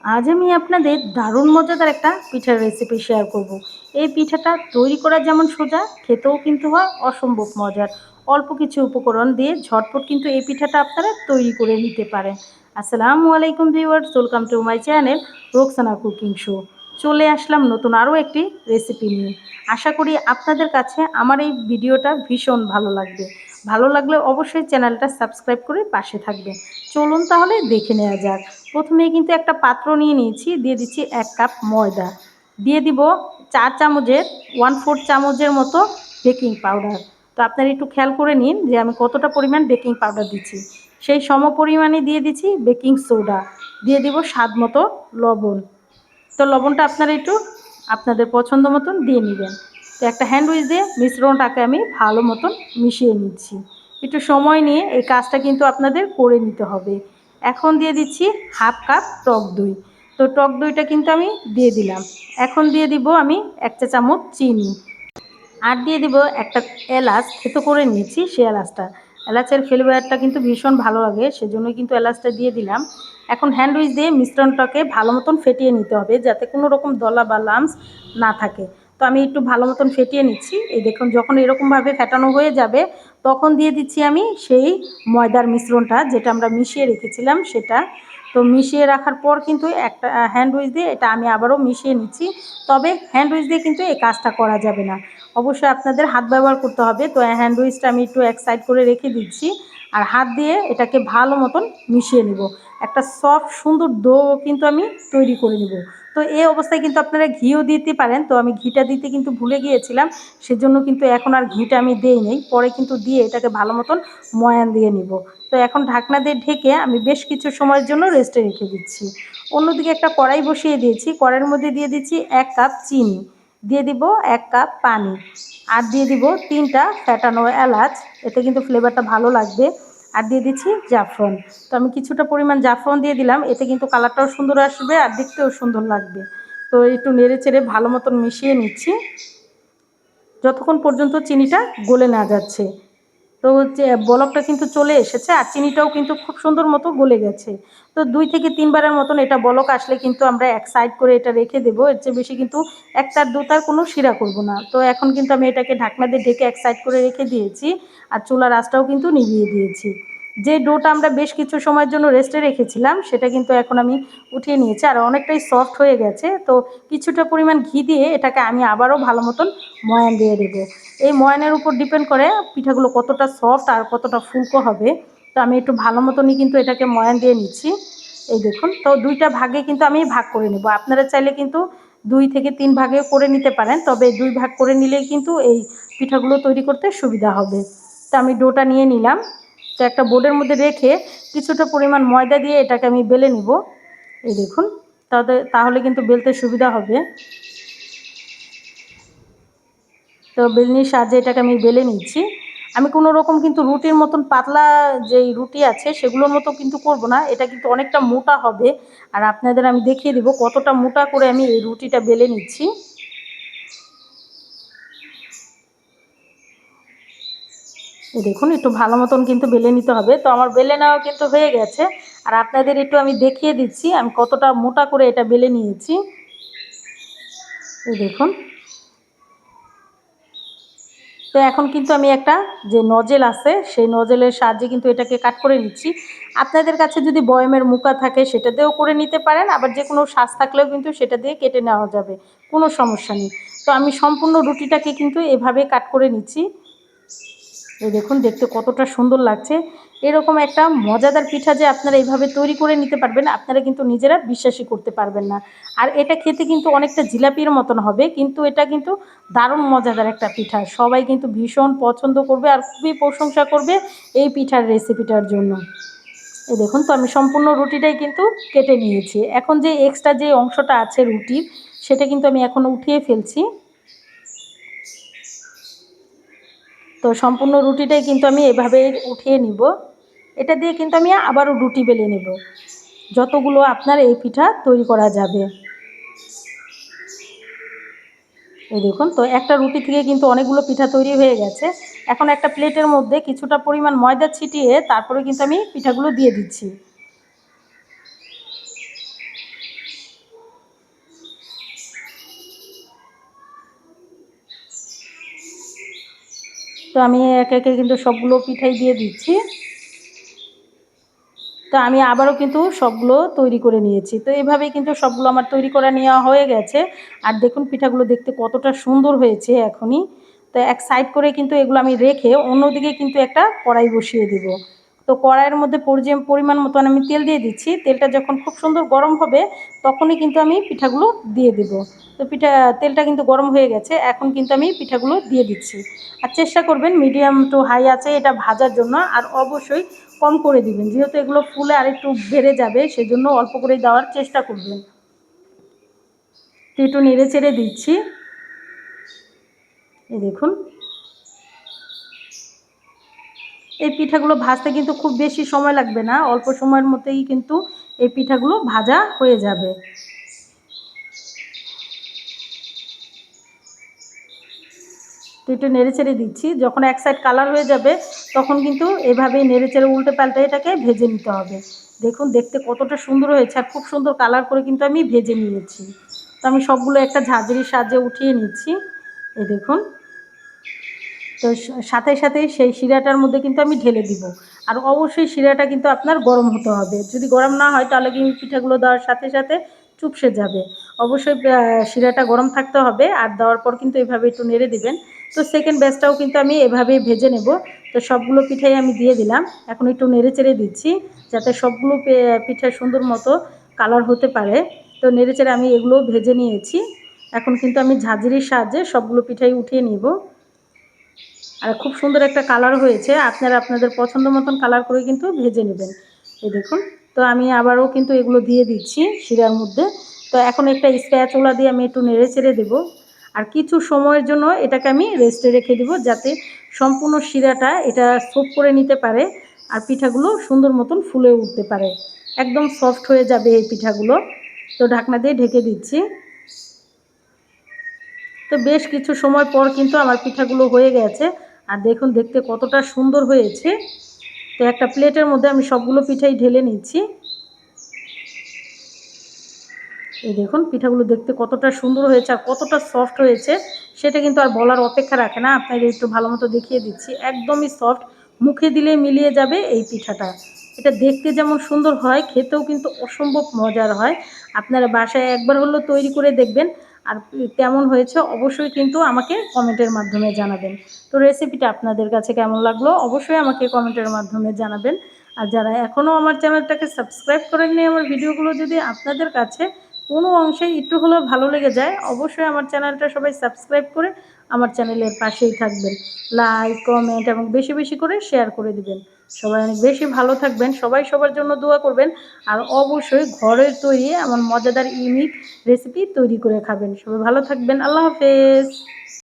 আজ আমি আপনাদের দারুণ মজাদার একটা পিঠার রেসিপি শেয়ার করব। এই পিঠাটা তৈরি করা যেমন সোজা, খেতেও কিন্তু হয় অসম্ভব মজার। অল্প কিছু উপকরণ দিয়ে ঝটপট কিন্তু এই পিঠাটা আপনারা তৈরি করে নিতে পারেন। আসসালামু আলাইকুম viewers welcome to my channel Roksana cooking show চলে আসলাম নতুন আরও একটি রেসিপি নিয়ে। আশা করি আপনাদের কাছে আমার এই ভিডিওটা ভীষণ ভালো লাগবে। ভালো লাগলে অবশ্যই চ্যানেলটা সাবস্ক্রাইব করে পাশে থাকবে চলুন তাহলে দেখে নেওয়া যাক। প্রথমে কিন্তু একটা পাত্র নিয়ে নিয়েছি, দিয়ে দিচ্ছি এক কাপ ময়দা। দিয়ে দিব চার চামচের ওয়ান ফোর চামচের মতো বেকিং পাউডার তো আপনারা একটু খেয়াল করে নিন যে আমি কতটা পরিমাণ বেকিং পাউডার দিচ্ছি। সেই সম পরিমাণে দিয়ে দিচ্ছি বেকিং সোডা দিয়ে দিব স্বাদ মতো লবণ। তো লবণটা আপনারা একটু আপনাদের পছন্দ মতন দিয়ে নেবেন। তো একটা হ্যান্ড উইচ দিয়ে মিশ্রণটাকে আমি ভালো মতন মিশিয়ে নিচ্ছি। একটু সময় নিয়ে এই কাজটা কিন্তু আপনাদের করে নিতে হবে। এখন দিয়ে দিচ্ছি হাফ কাপ টক দই। তো টক দইটা কিন্তু আমি দিয়ে দিলাম। এখন দিয়ে দিব আমি এক চা চামচ চিনি। আর দিয়ে দিব একটা এলাচ, থেতো করে নিয়েছি সে এলাচটা। এলাচের ফ্লেভারটা কিন্তু ভীষণ ভালো লাগে সেজন্য কিন্তু এলাচটা দিয়ে দিলাম। এখন হ্যান্ড উইচ দিয়ে মিশ্রণটাকে ভালো মতন ফেটিয়ে নিতে হবে, যাতে কোনো রকম দলা বা লামস না থাকে। তো আমি একটু ভালো মতন ফেটিয়ে নিচ্ছি। এই দেখুন, যখন এরকমভাবে ফেটানো হয়ে যাবে, তখন দিয়ে দিচ্ছি আমি সেই ময়দার মিশ্রণটা, যেটা আমরা মিশিয়ে রেখেছিলাম সেটা। তো মিশিয়ে রাখার পর কিন্তু একটা হ্যান্ড উইচ দিয়ে এটা আমি আবারও মিশিয়ে নিচ্ছি। তবে হ্যান্ড উইচ দিয়ে কিন্তু এই কাজটা করা যাবে না। অবশ্যই আপনাদের হাত ব্যবহার করতে হবে। তো হ্যান্ড উইচটা আমি একটু এক সাইড করে রেখে দিচ্ছি। আর হাত দিয়ে এটাকে ভালো মতন মিশিয়ে নিব। একটা সফট সুন্দর ডো কিন্তু আমি তৈরি করে নেব। তো এই অবস্থায় কিন্তু আপনারা ঘিও দিতে পারেন। তো আমি ঘিটা দিতে কিন্তু ভুলে গিয়েছিলাম, সেজন্য কিন্তু এখন আর ঘিটা আমি দেই নেই। পরে কিন্তু দিয়ে এটাকে ভালো মতন ময়ান দিয়ে নিব। তো এখন ঢাকনা দিয়ে ঢেকে আমি বেশ কিছু সময়ের জন্য রেস্টে রেখে দিচ্ছি। অন্যদিকে একটা কড়াই বসিয়ে দিয়েছি। কড়াইয়ের মধ্যে দিয়ে দিচ্ছি এক কাপ চিনি। দিয়ে দিব এক কাপ পানি আর দিয়ে দিব তিনটা ফ্যাটানো এলাচ। এতে কিন্তু ফ্লেভারটা ভালো লাগবে। আর দিয়ে দিচ্ছি জাফরন। তো আমি কিছুটা পরিমাণ জাফরন দিয়ে দিলাম। এতে কিন্তু কালারটাও সুন্দর আসবে আর দেখতেও সুন্দর লাগবে। তো একটু নেড়ে চেড়ে ভালো মতন মিশিয়ে নিচ্ছি। যতক্ষণ পর্যন্ত চিনিটা গলে না যাচ্ছে। তো বলকটা কিন্তু চলে এসেছে আর চিনিটাও কিন্তু খুব সুন্দর মতো গলে গেছে। তো দুই থেকে তিনবারের মতন এটা বলক আসলে কিন্তু আমরা এক সাইড করে এটা রেখে দেবো। এর চেয়ে বেশি কিন্তু একটার দুটার কোনো শিরা করব না। তো এখন কিন্তু আমি এটাকে ঢাকনা দিয়ে ঢেকে এক সাইড করে রেখে দিয়েছি আর চুলার আঁচটাও কিন্তু নিভিয়ে দিয়েছি। যে ডোটা আমরা বেশ কিছু সময়ের জন্য রেস্টে রেখেছিলাম, সেটা কিন্তু এখন আমি উঠিয়ে নিয়েছি। আর অনেকটাই সফট হয়ে গেছে, তো কিছুটা পরিমাণ ঘি দিয়ে এটাকে আমি আবারও ভালো মতন ময়ান দিয়ে দেবো। এই ময়ানের উপর ডিপেন্ড করে পিঠাগুলো কতটা সফট আর কতটা ফুলকো হবে, তো আমি একটু ভালো মতনই কিন্তু এটাকে ময়ান দিয়ে নিচ্ছি। এই দেখুন, তো দুইটা ভাগে কিন্তু আমি ভাগ করে নেব। আপনারা চাইলে কিন্তু দুই থেকে তিন ভাগে করে নিতে পারেন, তবে দুই ভাগ করে নিলেই কিন্তু এই পিঠাগুলো তৈরি করতে সুবিধা হবে। তো আমি ডোটা নিয়ে নিলাম। তো একটা বোর্ডের মধ্যে রেখে কিছুটা পরিমাণ ময়দা দিয়ে এটাকে আমি বেলে নিব। এই দেখুন তাতে তাহলে কিন্তু বেলতে সুবিধা হবে। তো বেলনির সাহায্যে এটাকে আমি বেলে নিচ্ছি। আমি কোনো রকম কিন্তু রুটির মতন পাতলা যেই রুটি আছে সেগুলোর মতো কিন্তু করব না। এটা কিন্তু অনেকটা মোটা হবে। আর আপনাদের আমি দেখিয়ে দেবো কতটা মোটা করে আমি এই রুটিটা বেলে নিচ্ছি। দেখুন, একটু ভালো মতন কিন্তু বেলে নিতে হবে। তো আমার বেলে নেওয়া কিন্তু হয়ে গেছে। আর আপনাদের একটু আমি দেখিয়ে দিচ্ছি, আমি কতটা মোটা করে এটা বেলে নিয়েছি। এই দেখুন। তো এখন কিন্তু আমি একটা যে নজেল আছে, সেই নজেলের সাহায্যে কিন্তু এটাকে কাট করে নিচ্ছি। আপনাদের কাছে যদি বয়মের মুখা থাকে, সেটা দিয়েও করে নিতে পারেন। আবার যে কোনো শ্বাস থাকলেও কিন্তু সেটা দিয়ে কেটে নেওয়া যাবে। কোনো সমস্যা নেই। তো আমি সম্পূর্ণ রুটিটাকে কিন্তু এভাবে কাট করে নিচ্ছি। এই দেখুন, দেখতে কতটা সুন্দর লাগছে। এরকম একটা মজাদার পিঠা যে আপনারা এইভাবে তৈরি করে নিতে পারবেন, আপনারা কিন্তু নিজেরা বিশ্বাসই করতে পারবেন না। আর এটা খেতে কিন্তু অনেকটা জিলাপির মতন হবে, কিন্তু এটা কিন্তু দারুণ মজাদার একটা পিঠা। সবাই কিন্তু ভীষণ পছন্দ করবে আর খুবই প্রশংসা করবে এই পিঠার রেসিপিটার জন্য। এই দেখুন তো, আমি সম্পূর্ণ রুটিটাই কিন্তু কেটে নিয়েছি। এখন যে এক্সট্রা যে অংশটা আছে রুটির, সেটা কিন্তু আমি এখন উঠিয়ে ফেলছি। তো সম্পূর্ণ রুটিটাই কিন্তু আমি এভাবে উঠিয়ে নিব। এটা দিয়ে কিন্তু আমি আবারও রুটি বেলে নেব। যতগুলো আপনার এই পিঠা তৈরি করা যাবে। এই দেখুন, তো একটা রুটি থেকে কিন্তু অনেকগুলো পিঠা তৈরি হয়ে গেছে। এখন একটা প্লেটের মধ্যে কিছুটা পরিমাণ ময়দা ছিটিয়ে তারপরে কিন্তু আমি পিঠাগুলো দিয়ে দিচ্ছি। তো আমি একে একে কিন্তু সবগুলো পিঠাই দিয়ে দিচ্ছি। তো আমি আবারও কিন্তু সবগুলো তৈরি করে নিয়েছি। তো এভাবেই কিন্তু সবগুলো আমার তৈরি করা নেওয়া হয়ে গেছে। আর দেখুন পিঠাগুলো দেখতে কতটা সুন্দর হয়েছে এখনই। তো এক সাইড করে কিন্তু এগুলো আমি রেখে অন্যদিকে কিন্তু একটা কড়াই বসিয়ে দিব। তো কড়াইয়ের মধ্যে পরিমাণ মতন আমি তেল দিয়ে দিচ্ছি। তেলটা যখন খুব সুন্দর গরম হবে, তখনই কিন্তু আমি পিঠাগুলো দিয়ে দেব। তো পিঠা, তেলটা কিন্তু গরম হয়ে গেছে, এখন কিন্তু আমি পিঠাগুলো দিয়ে দিচ্ছি। আর চেষ্টা করবেন মিডিয়াম টু হাই আছে, এটা ভাজার জন্য, আর অবশ্যই কম করে দিবেন। যেহেতু এগুলো ফুলে আরেকটু বেড়ে যাবে, সেজন্য অল্প করে দেওয়ার চেষ্টা করবেন। একটু নেড়ে চেড়ে দিচ্ছি। এই দেখুন। এই পিঠাগুলো ভাজতে কিন্তু খুব বেশি সময় লাগবে না, অল্প সময়ের মধ্যেই কিন্তু এই পিঠাগুলো ভাজা হয়ে যাবে। তো একটু নেড়ে চেড়ে দিচ্ছি। যখন এক সাইড কালার হয়ে যাবে, তখন কিন্তু এভাবেই নেড়ে চেড়ে উল্টে পাল্টে এটাকে ভেজে নিতে হবে। দেখুন, দেখতে কতটা সুন্দর হয়েছে আর খুব সুন্দর কালার করে কিন্তু আমি ভেজে নিয়েছি। তো আমি সবগুলো একটা ঝাঁঝরির সাহায্যে উঠিয়ে নিচ্ছি। এই দেখুন। তো সাথে সাথে সেই শিরাটার মধ্যে কিন্তু আমি ঢেলে দিব। আর অবশ্যই শিরাটা কিন্তু আপনার গরম হতে হবে। যদি গরম না হয়, তাহলে কিন্তু পিঠাগুলো দেওয়ার সাথে সাথে চুপসে যাবে। অবশ্যই শিরাটা গরম থাকতে হবে। আর দেওয়ার পর কিন্তু এভাবে একটু নেড়ে দিবেন। তো সেকেন্ড ব্যাচটাও কিন্তু আমি এভাবেই ভেজে নেব। তো সবগুলো পিঠাই আমি দিয়ে দিলাম। এখন একটু নেড়ে চেড়ে দিচ্ছি যাতে সবগুলো পিঠা সুন্দর মতো কালার হতে পারে। তো নেড়ে চেড়ে আমি এগুলো ভেজে নিয়েছি। এখন কিন্তু আমি ঝাঁঝরির সাহায্যে সবগুলো পিঠাই উঠিয়ে নিব। আর খুব সুন্দর একটা কালার হয়েছে। আপনারা আপনাদের পছন্দ মতন কালার করে কিন্তু ভেজে নেবেন। এই দেখুন। তো আমি আবারও কিন্তু এগুলো দিয়ে দিচ্ছি শিরার মধ্যে। তো এখন একটা স্প্যাচোলা দিয়ে আমি একটু নেড়ে চেড়ে দেবো। আর কিছু সময়ের জন্য এটাকে আমি রেস্টে রেখে দেবো যাতে সম্পূর্ণ শিরাটা এটা সোপ করে নিতে পারে আর পিঠাগুলো সুন্দর মতন ফুলে উঠতে পারে। একদম সফট হয়ে যাবে এই পিঠাগুলো। তো ঢাকনা দিয়ে ঢেকে দিচ্ছি। তো বেশ কিছু সময় পর কিন্তু আমার পিঠাগুলো হয়ে গেছে। আর দেখুন, দেখতে কতটা সুন্দর হয়েছে। তো একটা প্লেটের মধ্যে আমি সবগুলো পিঠাই ঢেলে নিচ্ছি। এই দেখুন, পিঠাগুলো দেখতে কতটা সুন্দর হয়েছে আর কতটা সফট হয়েছে, সেটা কিন্তু আর বলার অপেক্ষা রাখে না। আপনাদের একটু ভালো মতো দেখিয়ে দিচ্ছি। একদমই সফট মুখে দিলে মিলিয়ে যাবে এই পিঠাটা। এটা দেখতে যেমন সুন্দর হয়, খেতেও কিন্তু অসম্ভব মজার হয়। আপনারা বাসায় একবার হলেও তৈরি করে দেখবেন। আর কেমন হয়েছে অবশ্যই কিন্তু আমাকে কমেন্টের মাধ্যমে জানাবেন। তো রেসিপিটা আপনাদের কাছে কেমন লাগল অবশ্যই আমাকে কমেন্টের মাধ্যমে জানাবেন। আর যারা এখনও আমার চ্যানেলটাকে সাবস্ক্রাইব করেননি আমার ভিডিওগুলো যদি আপনাদের কাছে কোনো অংশে একটু হলেও ভালো লেগে যায়, অবশ্যই আমার চ্যানেলটা সবাই সাবস্ক্রাইব করে আমার চ্যানেলের পাশেই থাকবেন। লাইক কমেন্ট এবং বেশি বেশি করে শেয়ার করে দিবেন। সবাই অনেক বেশি ভালো থাকবেন, সবাই সবার জন্য দোয়া করবেন, আর অবশ্যই ঘরের তৈরি এমন মজাদার ইউনিক রেসিপি তৈরি করে খাবেন। সবাই ভালো থাকবেন, আল্লাহ হাফেজ।